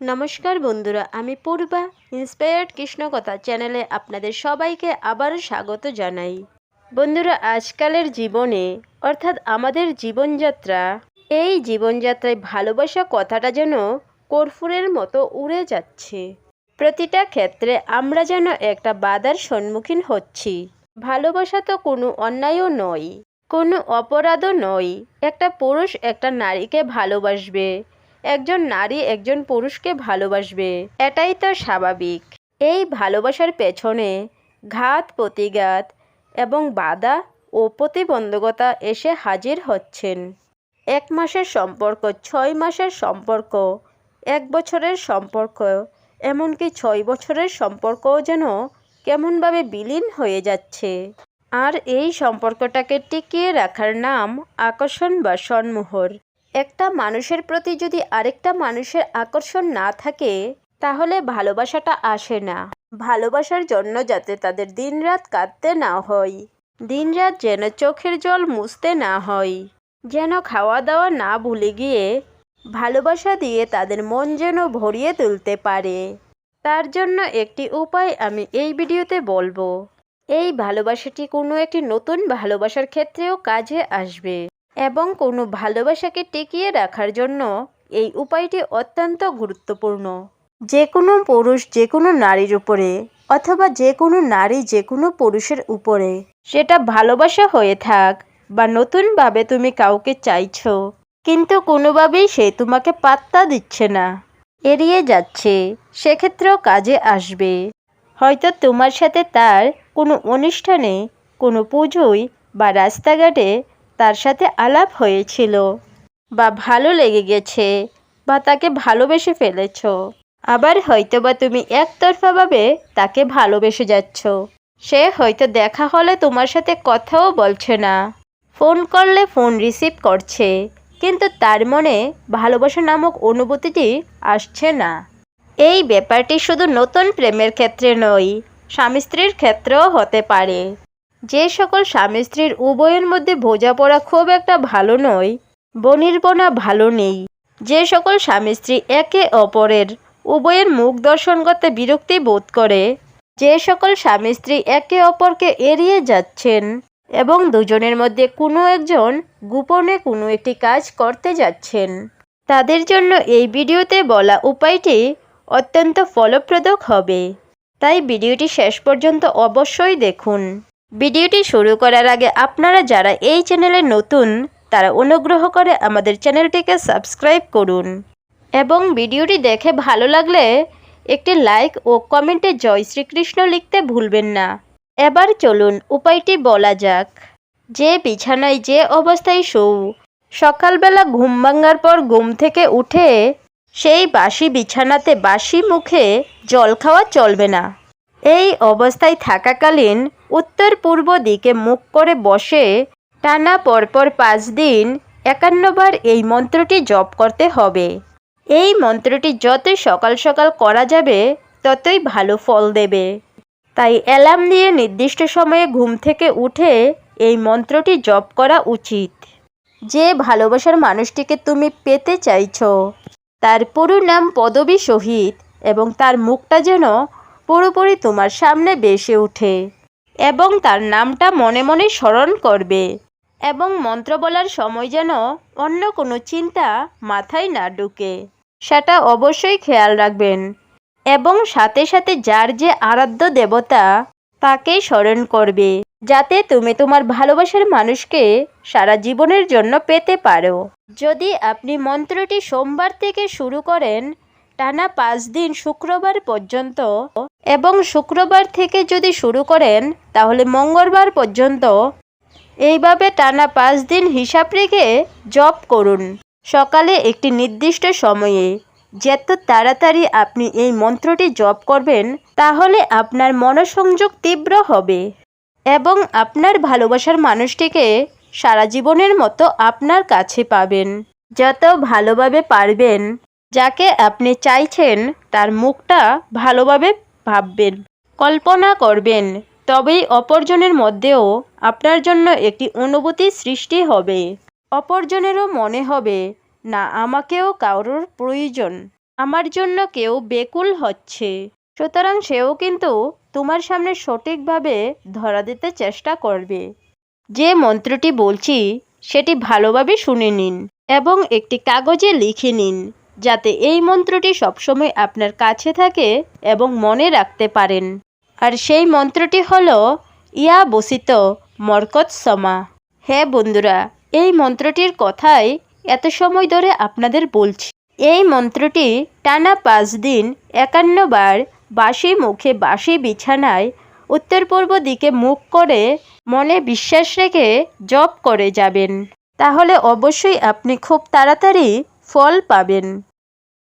নমস্কার বন্ধুরা, আমি পূর্বা ইন্সপায়ার্ড কৃষ্ণকথা চ্যানেলে আপনাদের সবাইকে আবারও স্বাগত জানাই। বন্ধুরা, আজকালের জীবনে, অর্থাৎ আমাদের জীবনযাত্রা, এই জীবনযাত্রায় ভালোবাসা কথাটা যেন কর্পূরের মতো উড়ে যাচ্ছে। প্রতিটা ক্ষেত্রে আমরা যেন একটা বাধার সম্মুখীন হচ্ছি। ভালোবাসা তো কোনো অন্যায়ও নয়, কোনো অপরাধও নয়, একটা পুরুষ একটা নারীকে ভালোবাসবে। একজন নারী একজন পুরুষকে ভালোবাসবে, এটাই তো স্বাভাবিক। এই ভালোবাসার পেছনে ঘাত, প্রতিঘাত এবং বাধা ও প্রতিবন্ধকতা এসে হাজির হচ্ছেন। এক মাসের সম্পর্ক, ছয় মাসের সম্পর্ক, এক বছরের সম্পর্ক, এমনকি ছয় বছরের সম্পর্কও যেন কেমনভাবে বিলীন হয়ে যাচ্ছে। আর এই সম্পর্কটাকে টিকিয়ে রাখার নাম আকর্ষণ বা সন্মোহর একটা মানুষের প্রতি যদি আরেকটা মানুষের আকর্ষণ না থাকে, তাহলে ভালোবাসাটা আসে না। ভালোবাসার জন্য যাতে তাদের দিনরাত কাঁদতে না হয়, দিনরাত যেন চোখের জল মুছতে না হয়, যেন খাওয়া দাওয়া না ভুলে গিয়ে ভালোবাসা দিয়ে তাদের মন যেন ভরিয়ে তুলতে পারে। তার জন্য একটি উপায় আমি এই ভিডিওতে বলব। এই ভালোবাসাটি কোনো একটি নতুন ভালোবাসার ক্ষেত্রেও কাজে আসবে। এবং কোনো ভালোবাসাকে টিকিয়ে রাখার জন্য এই উপায়টি অত্যন্ত গুরুত্বপূর্ণ। যে কোনো পুরুষ যে কোনো নারীর উপরে অথবা যে কোনো নারী যে কোনো পুরুষের উপরে সেটা ভালোবাসা হয়ে থাক বা নতুনভাবে তুমি কাউকে চাইছো, কিন্তু কোনোভাবেই সে তোমাকে পাত্তা দিচ্ছে না। এড়িয়ে যাচ্ছে, সেক্ষেত্রেও কাজে আসবে। হয়তো তোমার সাথে তার কোনো অনুষ্ঠানে, কোনো পুজোয় বা রাস্তাঘাটে তার সাথে আলাপ হয়েছিল। বা ভালো লেগে গেছে, বা তাকে ভালোবেসে ফেলেছ। আবার হয়তো বা তুমি একতরফাভাবে তাকে ভালোবেসে যাচ্ছ। সে হয়তো দেখা হলে তোমার সাথে কথাও বলছে না। ফোন করলে ফোন রিসিভ করছে, কিন্তু তার মনে ভালোবাসা নামক অনুভূতিটি আসছে না। এই ব্যাপারটি শুধু নতুন প্রেমের ক্ষেত্রে নয় স্বামী স্ত্রীর ক্ষেত্রেও হতে পারে। যে সকল স্বামী স্ত্রীর উভয়ের মধ্যে বোঝাপড়া খুব একটা ভালো নয় বনির্বনা ভালো নেই। যে সকল স্বামী স্ত্রী একে অপরের উভয়ের মুখ দর্শন করতে বিরক্তি বোধ করে, যে সকল স্বামী স্ত্রী একে অপরকে এড়িয়ে যাচ্ছেন এবং দুজনের মধ্যে কোনো একজন গোপনে কোনো একটি কাজ করতে যাচ্ছেন। তাদের জন্য এই ভিডিওতে বলা উপায়টি অত্যন্ত ফলপ্রদক হবে। তাই ভিডিওটি শেষ পর্যন্ত অবশ্যই দেখুন। ভিডিওটি শুরু করার আগে আপনারা যারা এই চ্যানেলে নতুন, তারা অনুগ্রহ করে আমাদের চ্যানেলটিকে সাবস্ক্রাইব করুন। এবং ভিডিওটি দেখে ভালো লাগলে একটি লাইক ও কমেন্টে জয় শ্রীকৃষ্ণ লিখতে ভুলবেন না। এবার চলুন উপায়টি বলা যাক। যে বিছানায় যে অবস্থায় শোও সকালবেলা ঘুম ভাঙার পর ঘুম থেকে উঠে সেই বাসি বিছানাতে বাসি মুখে জল খাওয়া চলবে না। এই অবস্থায় থাকাকালীন উত্তর পূর্ব দিকে মুখ করে বসে টানা পরপর পাঁচ দিন একান্নবার এই মন্ত্রটি জপ করতে হবে। এই মন্ত্রটি যতই সকাল সকাল করা যাবে, ততই ভালো ফল দেবে। তাই অ্যালার্ম দিয়ে নির্দিষ্ট সময়ে ঘুম থেকে উঠে এই মন্ত্রটি জপ করা উচিত। যে ভালোবাসার মানুষটিকে তুমি পেতে চাইছো, তার পুরো নাম পদবী সহিত এবং তার মুখটা যেন পুরোপুরি তোমার সামনে বেসে ওঠে এবং তার নামটা মনে মনে স্মরণ করবে এবং মন্ত্র বলার সময় যেন অন্য কোনো চিন্তা মাথায় না ঢুকে। সেটা অবশ্যই খেয়াল রাখবেন এবং সাথে সাথে যার যে আরাধ্য দেবতা তাকে স্মরণ করবে, যাতে তুমি তোমার ভালোবাসার মানুষকে সারা জীবনের জন্য পেতে পারো। যদি আপনি মন্ত্রটি সোমবার থেকে শুরু করেন টানা পাঁচ দিন শুক্রবার পর্যন্ত এবং শুক্রবার থেকে যদি শুরু করেন, তাহলে মঙ্গলবার পর্যন্ত এইভাবে টানা পাঁচ দিন হিসাব রেখে জপ করুন। সকালে একটি নির্দিষ্ট সময়ে যত তাড়াতাড়ি আপনি এই মন্ত্রটি জপ করবেন, তাহলে আপনার মনসংযোগ তীব্র হবে এবং আপনার ভালোবাসার মানুষটিকে সারা জীবনের মতো আপনার কাছে পাবেন। যত ভালোভাবে পারবেন যাকে আপনি চাইছেন তার মুখটা ভালোভাবে ভাববেন, কল্পনা করবেন। তবেই অপরজনের মধ্যেও আপনার জন্য একটি অনুভূতি সৃষ্টি হবে। অপরজনেরও মনে হবে, না, আমাকেও কারোর প্রয়োজন। আমার জন্য কেউ বেকুল হচ্ছে। সুতরাং সেও কিন্তু তোমার সামনে সঠিকভাবে ধরা দিতে চেষ্টা করবে। যে মন্ত্রটি বলছি, সেটি ভালোভাবে শুনে নিন এবং একটি কাগজে লিখে নিন। যাতে এই মন্ত্রটি সবসময় আপনার কাছে থাকে এবং মনে রাখতে পারেন। আর সেই মন্ত্রটি হল, ইয়া বসিত মরকত সমা। হ্যাঁ বন্ধুরা, এই মন্ত্রটির কথাই এত সময় ধরে আপনাদের বলছি। এই মন্ত্রটি টানা পাঁচ দিন একান্ন বার বাসি মুখে বাসি বিছানায় উত্তর পূর্ব দিকে মুখ করে মনে বিশ্বাস রেখে জপ করে যাবেন। তাহলে অবশ্যই আপনি খুব তাড়াতাড়ি ফল পাবেন।